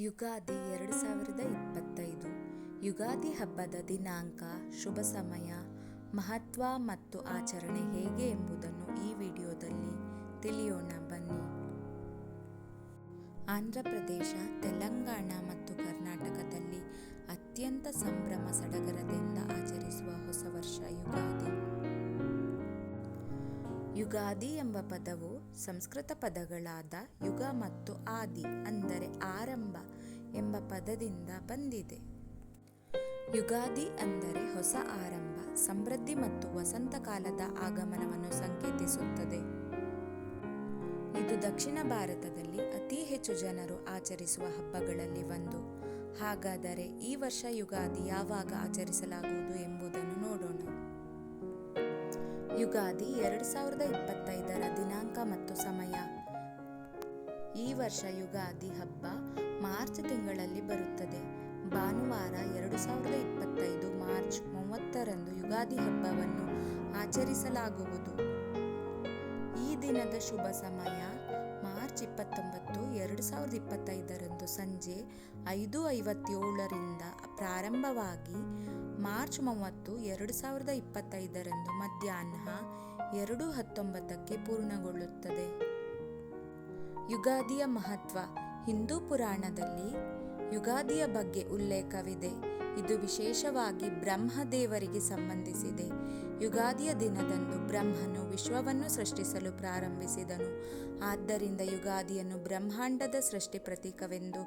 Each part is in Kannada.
ಯುಗಾದಿ ಎರಡು ಸಾವಿರದ ಇಪ್ಪತ್ತೈದು. ಯುಗಾದಿ ಹಬ್ಬದ ದಿನಾಂಕ, ಶುಭ ಸಮಯ, ಮಹತ್ವ ಮತ್ತು ಆಚರಣೆ ಹೇಗೆ ಎಂಬುದನ್ನು ಈ ವಿಡಿಯೋದಲ್ಲಿ ತಿಳಿಯೋಣ. ಬನ್ನಿ. ಆಂಧ್ರ ಪ್ರದೇಶ, ತೆಲಂಗಾಣ ಮತ್ತು ಕರ್ನಾಟಕದಲ್ಲಿ ಅತ್ಯಂತ ಸಂಭ್ರಮ, ಸಡಗರದಿಂದ ಆಚರಿಸುವ ಹೊಸ ವರ್ಷ ಯುಗಾದಿ. ಯುಗಾದಿ ಎಂಬ ಪದವು ಸಂಸ್ಕೃತ ಪದಗಳಾದ ಯುಗ ಮತ್ತು ಆದಿ, ಅಂದರೆ ಆರಂಭ ಎಂಬ ಪದದಿಂದ ಬಂದಿದೆ. ಯುಗಾದಿ ಅಂದರೆ ಹೊಸ ಆರಂಭ, ಸಮೃದ್ಧಿ ಮತ್ತು ವಸಂತ ಕಾಲದ ಆಗಮನವನ್ನು ಸಂಕೇತಿಸುತ್ತದೆ. ಇದು ದಕ್ಷಿಣ ಭಾರತದಲ್ಲಿ ಅತಿ ಹೆಚ್ಚು ಜನರು ಆಚರಿಸುವ ಹಬ್ಬಗಳಲ್ಲಿ ಒಂದು. ಹಾಗಾದರೆ ಈ ವರ್ಷ ಯುಗಾದಿ ಯಾವಾಗ ಆಚರಿಸಲಾಗುವುದು ಎಂಬುದನ್ನು ಯುಗಾದಿ ಎರಡು ಸಾವಿರದ ಇಪ್ಪತ್ತೈದರ ದಿನಾಂಕ ಮತ್ತು ಸಮಯ. ಈ ವರ್ಷ ಯುಗಾದಿ ಹಬ್ಬ ಮಾರ್ಚ್ ತಿಂಗಳಲ್ಲಿ ಬರುತ್ತದೆ. ಭಾನುವಾರ ಎರಡು ಸಾವಿರದ ಇಪ್ಪತ್ತೈದು ಮಾರ್ಚ್ ಮೂವತ್ತರಂದು ಯುಗಾದಿ ಹಬ್ಬವನ್ನು ಆಚರಿಸಲಾಗುವುದು. ಈ ದಿನದ ಶುಭ ಸಮಯ ಮಾರ್ಚ್ ಇಪ್ಪತ್ತೊಂಬತ್ತು ಎರಡು ಸಾವಿರದ ಇಪ್ಪತ್ತೈದರಂದು ಸಂಜೆ ಐದು ಐವತ್ತೇಳರಿಂದ ಪ್ರಾರಂಭವಾಗಿ ಮಾರ್ಚ್ ಮೂವತ್ತು ಎರಡು ಸಾವಿರದ ಇಪ್ಪತ್ತೈದರಂದು ಮಧ್ಯಾಹ್ನ ಎರಡು ಹತ್ತೊಂಬತ್ತಕ್ಕೆ ಪೂರ್ಣಗೊಳ್ಳುತ್ತದೆ. ಯುಗಾದಿಯ ಮಹತ್ವ ಹಿಂದೂ ಪುರಾಣದಲ್ಲಿ ಯುಗಾದಿಯ ಬಗ್ಗೆ ಉಲ್ಲೇಖವಿದೆ. ಇದು ವಿಶೇಷವಾಗಿ ಬ್ರಹ್ಮದೇವರಿಗೆ ಸಂಬಂಧಿಸಿದೆ. ಯುಗಾದಿಯ ದಿನದಂದು ಬ್ರಹ್ಮನು ವಿಶ್ವವನ್ನು ಸೃಷ್ಟಿಸಲು ಪ್ರಾರಂಭಿಸಿದನು. ಆದ್ದರಿಂದ ಯುಗಾದಿಯನ್ನು ಬ್ರಹ್ಮಾಂಡದ ಸೃಷ್ಟಿ ಪ್ರತೀಕವೆಂದು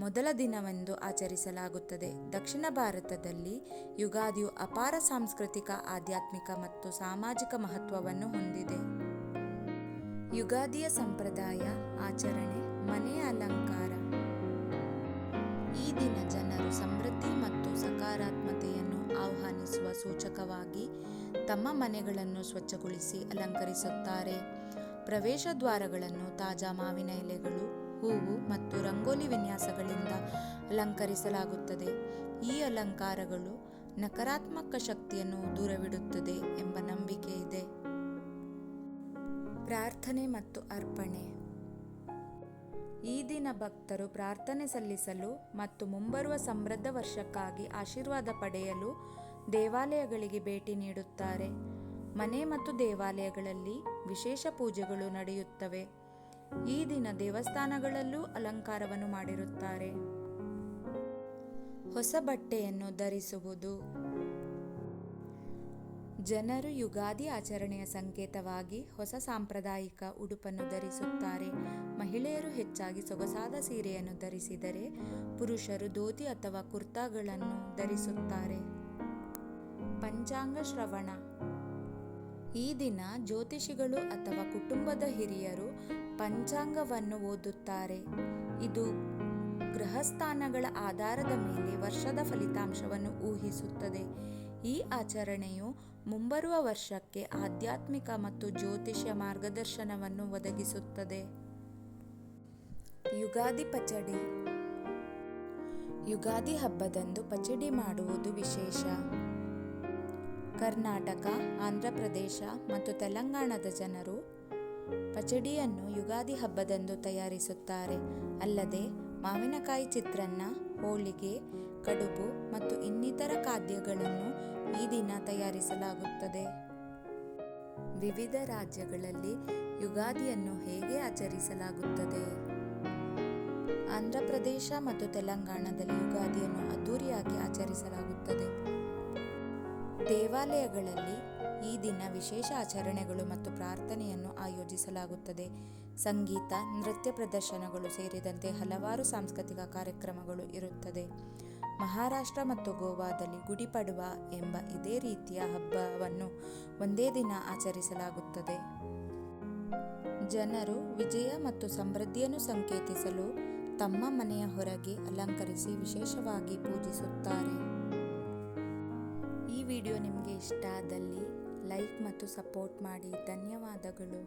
ಮೊದಲ ದಿನವೆಂದು ಆಚರಿಸಲಾಗುತ್ತದೆ. ದಕ್ಷಿಣ ಭಾರತದಲ್ಲಿ ಯುಗಾದಿಯು ಅಪಾರ ಸಾಂಸ್ಕೃತಿಕ, ಆಧ್ಯಾತ್ಮಿಕ ಮತ್ತು ಸಾಮಾಜಿಕ ಮಹತ್ವವನ್ನು ಹೊಂದಿದೆ. ಯುಗಾದಿಯ ಸಂಪ್ರದಾಯ, ಆಚರಣೆ ಮನೆಯ ಅಲಂಕಾರ. ಈ ದಿನ ಜನರು ಸಮೃದ್ಧಿ ಮತ್ತು ಸಕಾರಾತ್ಮತೆಯನ್ನು ಆಹ್ವಾನಿಸುವ ಸೂಚಕವಾಗಿ ತಮ್ಮ ಮನೆಗಳನ್ನು ಸ್ವಚ್ಛಗೊಳಿಸಿ ಅಲಂಕರಿಸುತ್ತಾರೆ. ಪ್ರವೇಶ ದ್ವಾರಗಳನ್ನು ತಾಜಾ ಮಾವಿನ ಎಲೆಗಳು ಹೂವು ಮತ್ತು ರಂಗೋಲಿ ವಿನ್ಯಾಸಗಳಿಂದ ಅಲಂಕರಿಸಲಾಗುತ್ತದೆ. ಈ ಅಲಂಕಾರಗಳು ನಕಾರಾತ್ಮಕ ಶಕ್ತಿಯನ್ನು ದೂರವಿಡುತ್ತದೆ ಎಂಬ ನಂಬಿಕೆ ಇದೆ. ಪ್ರಾರ್ಥನೆ ಮತ್ತು ಅರ್ಪಣೆ. ಈ ದಿನ ಭಕ್ತರು ಪ್ರಾರ್ಥನೆ ಸಲ್ಲಿಸಲು ಮತ್ತು ಮುಂಬರುವ ಸಮೃದ್ಧ ವರ್ಷಕ್ಕಾಗಿ ಆಶೀರ್ವಾದ ಪಡೆಯಲು ದೇವಾಲಯಗಳಿಗೆ ಭೇಟಿ ನೀಡುತ್ತಾರೆ. ಮನೆ ಮತ್ತು ದೇವಾಲಯಗಳಲ್ಲಿ ವಿಶೇಷ ಪೂಜೆಗಳು ನಡೆಯುತ್ತವೆ. ಈ ದಿನ ದೇವಸ್ಥಾನಗಳಲ್ಲೂ ಅಲಂಕಾರವನ್ನು ಮಾಡಿರುತ್ತಾರೆ. ಹೊಸ ಬಟ್ಟೆಯನ್ನು ಧರಿಸುವುದು. ಜನರು ಯುಗಾದಿ ಆಚರಣೆಯ ಸಂಕೇತವಾಗಿ ಹೊಸ ಸಾಂಪ್ರದಾಯಿಕ ಉಡುಪನ್ನು ಧರಿಸುತ್ತಾರೆ. ಮಹಿಳೆಯರು ಹೆಚ್ಚಾಗಿ ಸೊಗಸಾದ ಸೀರೆಯನ್ನು ಧರಿಸಿದರೆ ಪುರುಷರು ಧೋತಿ ಅಥವಾ ಕುರ್ತಾಗಳನ್ನು ಧರಿಸುತ್ತಾರೆ. ಪಂಚಾಂಗ ಶ್ರವಣ. ಈ ದಿನ ಜ್ಯೋತಿಷಿಗಳು ಅಥವಾ ಕುಟುಂಬದ ಹಿರಿಯರು ಪಂಚಾಂಗವನ್ನು ಓದುತ್ತಾರೆ. ಇದು ಗೃಹಸ್ಥಾನಗಳ ಆಧಾರದ ಮೇಲೆ ವರ್ಷದ ಫಲಿತಾಂಶವನ್ನು ಊಹಿಸುತ್ತದೆ. ಈ ಆಚರಣೆಯು ಮುಂಬರುವ ವರ್ಷಕ್ಕೆ ಆಧ್ಯಾತ್ಮಿಕ ಮತ್ತು ಜ್ಯೋತಿಷ್ಯ ಮಾರ್ಗದರ್ಶನವನ್ನು ಒದಗಿಸುತ್ತದೆ. ಯುಗಾದಿ ಪಚಡಿ. ಯುಗಾದಿ ಹಬ್ಬದಂದು ಪಚಡಿ ಮಾಡುವುದು ವಿಶೇಷ. ಕರ್ನಾಟಕ ಆಂಧ್ರಪ್ರದೇಶ ಮತ್ತು ತೆಲಂಗಾಣದ ಜನರು ಪಚಡಿಯನ್ನು ಯುಗಾದಿ ಹಬ್ಬದಂದು ತಯಾರಿಸುತ್ತಾರೆ. ಅಲ್ಲದೆ, ಮಾವಿನಕಾಯಿ ಚಿತ್ರಾನ್ನ, ಹೋಳಿಗೆ, ಕಡುಬು ಮತ್ತು ಇನ್ನಿತರ ಖಾದ್ಯಗಳನ್ನು ಈ ದಿನ ತಯಾರಿಸಲಾಗುತ್ತದೆ. ವಿವಿಧ ರಾಜ್ಯಗಳಲ್ಲಿ ಯುಗಾದಿಯನ್ನು ಹೇಗೆ ಆಚರಿಸಲಾಗುತ್ತದೆ? ಆಂಧ್ರಪ್ರದೇಶ ಮತ್ತು ತೆಲಂಗಾಣದಲ್ಲಿ ಯುಗಾದಿಯನ್ನು ಅದ್ದೂರಿಯಾಗಿ ಆಚರಿಸಲಾಗುತ್ತದೆ. ದೇವಾಲಯಗಳಲ್ಲಿ ಈ ದಿನ ವಿಶೇಷ ಆಚರಣೆಗಳು ಮತ್ತು ಪ್ರಾರ್ಥನೆಯನ್ನು ಆಯೋಜಿಸಲಾಗುತ್ತದೆ. ಸಂಗೀತ, ನೃತ್ಯ ಪ್ರದರ್ಶನಗಳು ಸೇರಿದಂತೆ ಹಲವಾರು ಸಾಂಸ್ಕೃತಿಕ ಕಾರ್ಯಕ್ರಮಗಳು ಇರುತ್ತದೆ. ಮಹಾರಾಷ್ಟ್ರ ಮತ್ತು ಗೋವಾದಲ್ಲಿ ಗುಡಿಪಡುವ ಎಂಬ ಇದೇ ರೀತಿಯ ಹಬ್ಬವನ್ನು ಒಂದೇ ದಿನ ಆಚರಿಸಲಾಗುತ್ತದೆ. ಜನರು ವಿಜಯ ಮತ್ತು ಸಮೃದ್ಧಿಯನ್ನು ಸಂಕೇತಿಸಲು ತಮ್ಮ ಮನೆಯ ಹೊರಗೆ ಅಲಂಕರಿಸಿ ವಿಶೇಷವಾಗಿ ಪೂಜಿಸುತ್ತಾರೆ. ವಿಡಿಯೋ ನಿಮಗೆ ಇಷ್ಟ ಆದಲ್ಲಿ ಲೈಕ್ ಮತ್ತು ಸಪೋರ್ಟ್ ಮಾಡಿ ಧನ್ಯವಾದಗಳು.